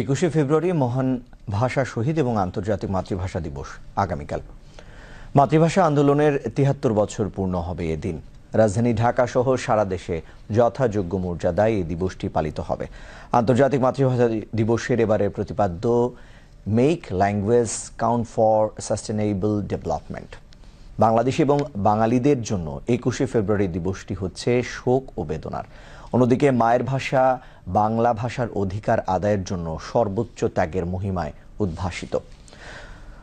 একুশে ফেব্রুয়ারি মহান ভাষা শহীদ এবং আন্তর্জাতিক মাতৃভাষা দিবস আগামীকাল। মাতৃভাষা আন্দোলনের তিহাত্তর বছর পূর্ণ হবে এদিন। রাজধানী ঢাকা সহ সারা দেশে যথাযোগ্য মর্যাদায় এই দিবসটি পালিত হবে। আন্তর্জাতিক মাতৃভাষা দিবসের এবারের প্রতিপাদ্য make language count for sustainable development Bangladesh এবং বাঙালিদের জন্য একুশে ফেব্রুয়ারি দিবসটি হচ্ছে শোক ও বেদনার। অন্যদিকে মায়ের ভাষা বাংলা ভাষার অধিকার আদায়ের জন্য সর্বোচ্চ ত্যাগের মহিমায় উদ্ভাসিত।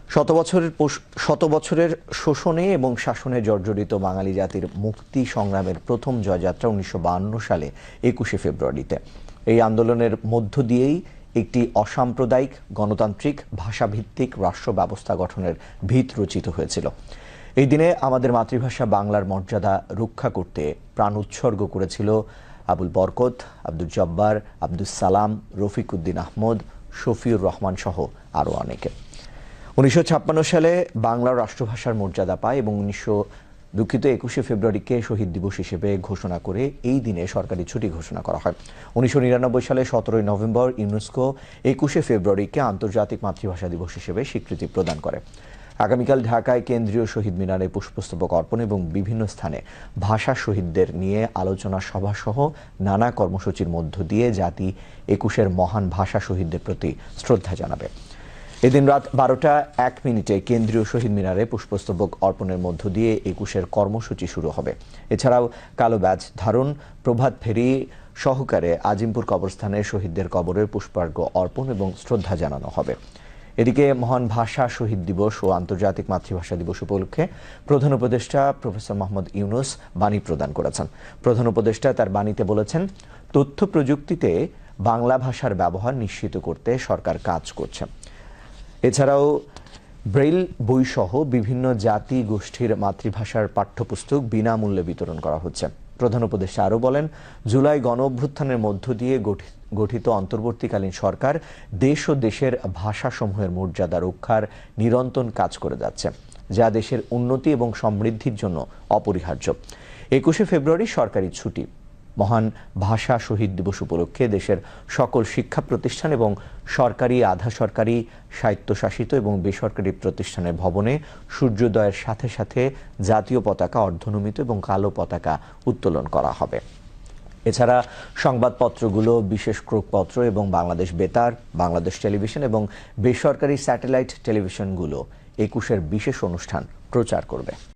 শত বছরের শত বছরের শোষণে এবং শাসনে জর্জরিত বাঙালি জাতির মুক্তি সংগ্রামের প্রথম জয়যাত্রা উনিশশো সালে একুশে ফেব্রুয়ারিতে। এই আন্দোলনের মধ্য দিয়েই একটি অসাম্প্রদায়িক, গণতান্ত্রিক, ভাষাভিত্তিক রাষ্ট্র ব্যবস্থা গঠনের ভিত রচিত হয়েছিল। এই দিনে আমাদের মাতৃভাষা বাংলার মর্যাদা রক্ষা করতে প্রাণ উৎসর্গ করেছিল আবুল বরকত, আব্দুল জব্বার আব্দুল সালাম, রফিক উদ্দিন আহমদ, শফিউর রহমান সহ আরও অনেকে। উনিশশো ছাপ্পান্ন সালে বাংলা রাষ্ট্রভাষার মর্যাদা পায় এবং উনিশশো দুঃখিত একুশে ফেব্রুয়ারিকে শহীদ দিবস হিসেবে ঘোষণা করে এই দিনে সরকারি ছুটি ঘোষণা করা হয়। উনিশশো নিরানব্বই সালে সতেরোই নভেম্বর ইউনেস্কো একুশে ফেব্রুয়ারিকে আন্তর্জাতিক মাতৃভাষা দিবস হিসেবে স্বীকৃতি প্রদান করে। আগামীকাল ঢাকায় কেন্দ্রীয় শহীদ মিনারে পুষ্পস্তবক অর্পণ এবং বিভিন্ন স্থানে ভাষা শহীদদের নিয়ে আলোচনা সভা সহ নানা কর্মসূচির মধ্য দিয়ে জাতি একুশের মহান ভাষা শহীদদের প্রতি শ্রদ্ধা জানাবে। এদিন রাত বারোটা এক মিনিটে কেন্দ্রীয় শহীদ মিনারে পুষ্পস্তবক অর্পণের মধ্য দিয়ে একুশের কর্মসূচি শুরু হবে। এছাড়াও কালো ব্যাজ ধারণ, প্রভাত ফেরি সহকারে আজিমপুর কবরস্থানে শহীদদের কবরের পুষ্পার্ঘ্য অর্পণ এবং শ্রদ্ধা জানানো হবে। এদিকে মহান ভাষা শহীদ দিবস ও আন্তর্জাতিক মাতৃভাষা দিবস উপলক্ষে প্রধান উপদেষ্টা প্রফেসর মোহাম্মদ ইউনুস বাণী প্রদান করেছেন। প্রধান উপদেষ্টা তার বাণীতে বলেছেন, তথ্য প্রযুক্তিতে বাংলা ভাষার ব্যবহার নিশ্চিত করতে সরকার কাজ করছে। এছাড়াও ব্রেইল বইসহ বিভিন্ন জাতি গোষ্ঠীর মাতৃভাষার পাঠ্যপুস্তক বিনামূল্যে বিতরণ করা হচ্ছে। প্রধান উপদেষ্টা আরও বলেন, জুলাই গণ অভ্যুত্থানের মধ্য দিয়ে গঠি- গঠিত অন্তর্বর্তীকালীন সরকার দেশ ও দেশের ভাষাসমূহের মর্যাদা রক্ষার নিরন্তন কাজ করে যাচ্ছে, যা দেশের উন্নতি এবং সমৃদ্ধির জন্য অপরিহার্য। একুশে ফেব্রুয়ারি সরকারি ছুটি। মহান ভাষা শহীদ দিবস উপলক্ষে দেশের সকল শিক্ষা প্রতিষ্ঠান এবং সরকারি, আধা সরকারি, স্বায়ত্তশাসিত এবং বেসরকারি প্রতিষ্ঠানের ভবনে সূর্যোদয়ের সাথে সাথে জাতীয় পতাকা অর্ধনমিত এবং কালো পতাকা উত্তোলন করা হবে। এছাড়া সংবাদপত্রগুলো, বিশেষ ক্রোকপত্র এবং বাংলাদেশ বেতার, বাংলাদেশ টেলিভিশন এবং বেসরকারি স্যাটেলাইট টেলিভিশনগুলো একুশের বিশেষ অনুষ্ঠান প্রচার করবে।